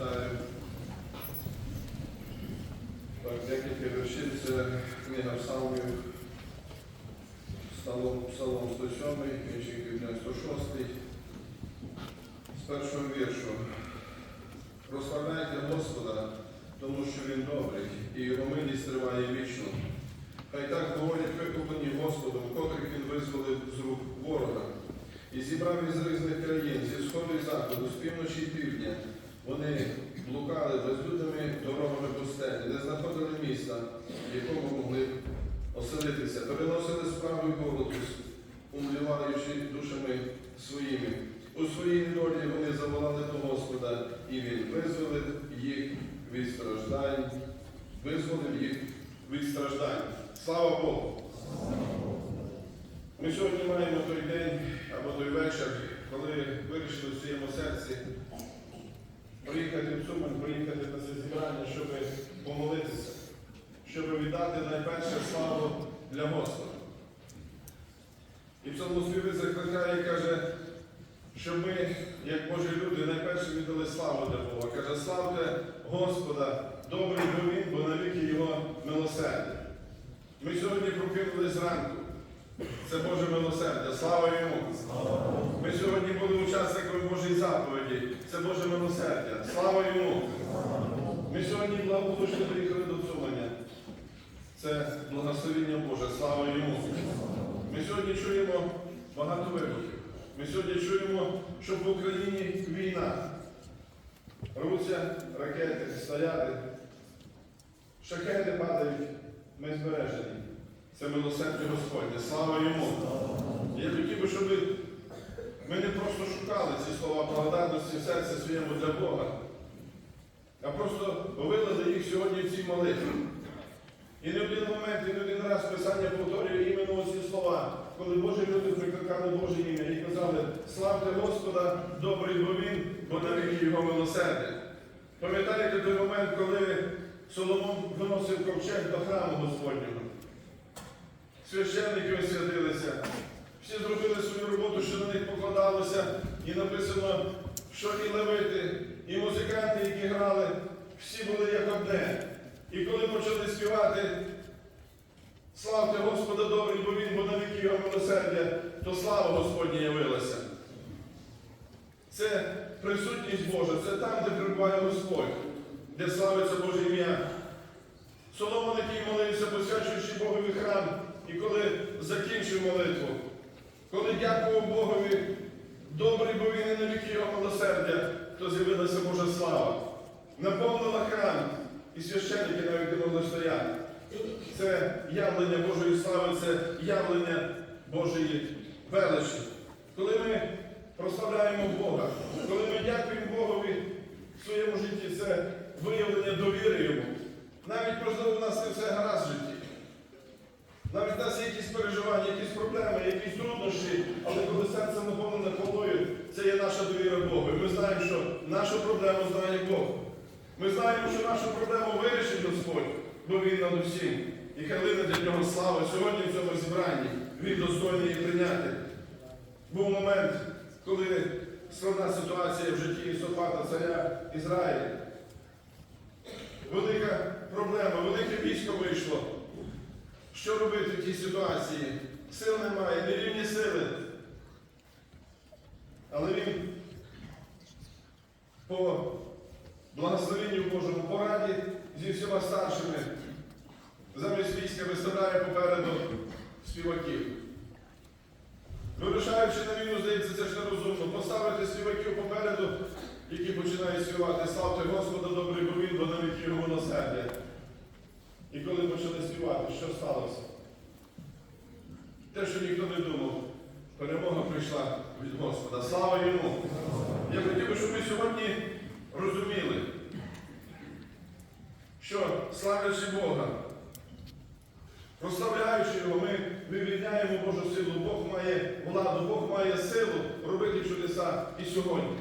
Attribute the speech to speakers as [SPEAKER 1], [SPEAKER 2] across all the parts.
[SPEAKER 1] читаю. Так, декілька віршів, це книга Псалмів, Псалом, Псалом 107, інший півдня 106. З першого віршу. Прославляйте Господа, тому що Він добрий, і його милість триває вічно. Хай так говорять викуплені Господом, котрих він визволив з рук ворога. І зібрав із різних країн, зі сходу і заходу, з півночі і півдня. Вони блукали безлюдними дорогами пустелі, не знаходили міста, в якому могли оселитися, переносили справу й голоду, умліваючи душами своїми. У своїй долі вони заволали до Господа, і Він визволив їх від страждань, визволив їх від страждань. Слава Богу! Ми сьогодні маємо той день або той вечір, коли вирішили в своєму серці приїхати в Цумань, приїхати на це зібрання, щоб помолитися, щоб віддати найперше славу для Господа. І псалмоспівець закликає і каже, щоб ми, як Божі люди, найперше віддали славу для Бога. Каже, славте Господа, добрий бо Він, бо навіки Його милосердя. Ми сьогодні прокинули зранку. Це Боже милосердя. Слава йому! Ми сьогодні були учасниками Божої заповіді. Це Боже милосердя. Слава йому! Ми сьогодні благополучно приїхали до Цуманя. Це благословіння Боже. Слава йому! Ми сьогодні чуємо багато вибухів. Ми сьогодні чуємо, що в Україні війна. Рвуться ракети, снаряди, шахеди падають. Ми збережені. Це милосердя Господнє. Слава йому! Я хотів би, щоб ми не просто шукали ці слова благодарності в серці своєму для Бога, а просто вилили їх сьогодні в цій молитві. І не один момент, і не один раз Писання повторює іменно ці слова, коли Божі люди прикликали Боже ім'я і казали, славте Господа, добрий бо Він, бо навіки Його милосердя. Пам'ятаєте той момент, коли Соломон виносив ковчег до храму Господнього? Священники освятилися, всі зробили свою роботу, що на них покладалося, і написано, що і левити, і музиканти, які грали, всі були як одне. І коли почали співати, славте Господа добрий, бо Він, бо навіки його милосердя, то слава Господня явилася. Це присутність Божа, це там, де перебуває Господь, де славиться Боже ім'я. Соломон, який молився, посвячуючи Богові храм, і коли закінчив молитву, коли дякував Богові, добрий, бо він і навіки його милосердя, то з'явилася Божа слава. Наповнила храм, і священники навіть не могли стояти. Це явлення Божої слави, це явлення Божої величі. Коли ми прославляємо Бога, коли ми дякуємо Богові в своєму житті, це виявлення довіри Йому. Навіть можливо, у нас не все гаразд в житті. Навіть у нас є якісь переживання, якісь проблеми, якісь труднощі, але коли серце наповнене хвалою, це є наша довіра Богу. І ми знаємо, що нашу проблему знає Бог. Ми знаємо, що нашу проблему вирішить Господь, бо Він над усім. І хай лине для нього слава сьогодні в цьому зібранні. Він достойний її прийняти. Був момент, коли складна ситуація в житті Ісофата, царя Ізраїля. Велика проблема, велике військо. Що робити в тій ситуації? Сил немає, нерівні сили. Але він по благословенню Божому пораді зі всіма старшими замість війська виставляє попереду співаків. Вирушаючи на війну, здається, це ж нерозумно. Поставити співаків попереду, які починають співати Славте Господа, добрий бо він, бо навіть його милосердя. І коли почали співати, що сталося? Те, що ніхто не думав, перемога прийшла від Господа. Слава йому! Я хотів би, щоб ми сьогодні розуміли, що славлячи Бога, прославляючи його, ми вивільняємо Божу силу. Бог має владу, Бог має силу робити чудеса і сьогодні.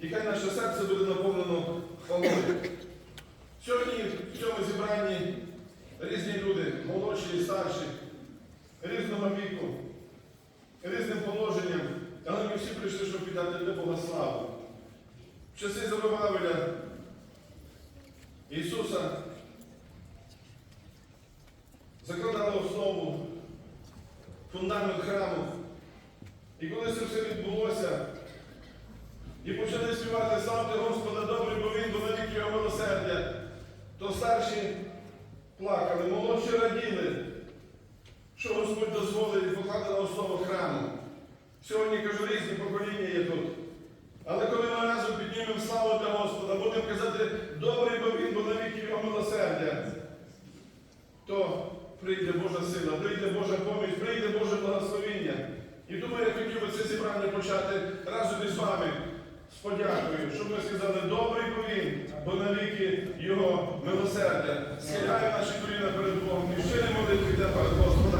[SPEAKER 1] І хай наше серце буде наповнено хвалою. Сьогодні в цьому зібранні різні люди, молодші і старші, різного віку, різним положенням, але ми всі прийшли, щоб віддати для Бога славу. В часи Зарубавеля Ісуса закладали основу, фундамент храму. І коли це все відбулося, і почали співати славте Господа добрий, бо Він, навік його милосердя, то старші плакали, молодші раділи, що Господь дозволив і покладена основа храму. Сьогодні кажу, різні покоління є тут. Але коли ми разом піднімемо славу для Господа, будемо казати, добрий бо він, бо навіки його милосердя, то прийде Божа сила, прийде Божа поміч, прийде Боже благословіння. І тому я хотів би це зібрання почати разом із вами з подякою, щоб ми сказали, добрий бо він, бо навіки його милосердя. Схиляємо наші коліна перед Богом і щирі молитви для Господа.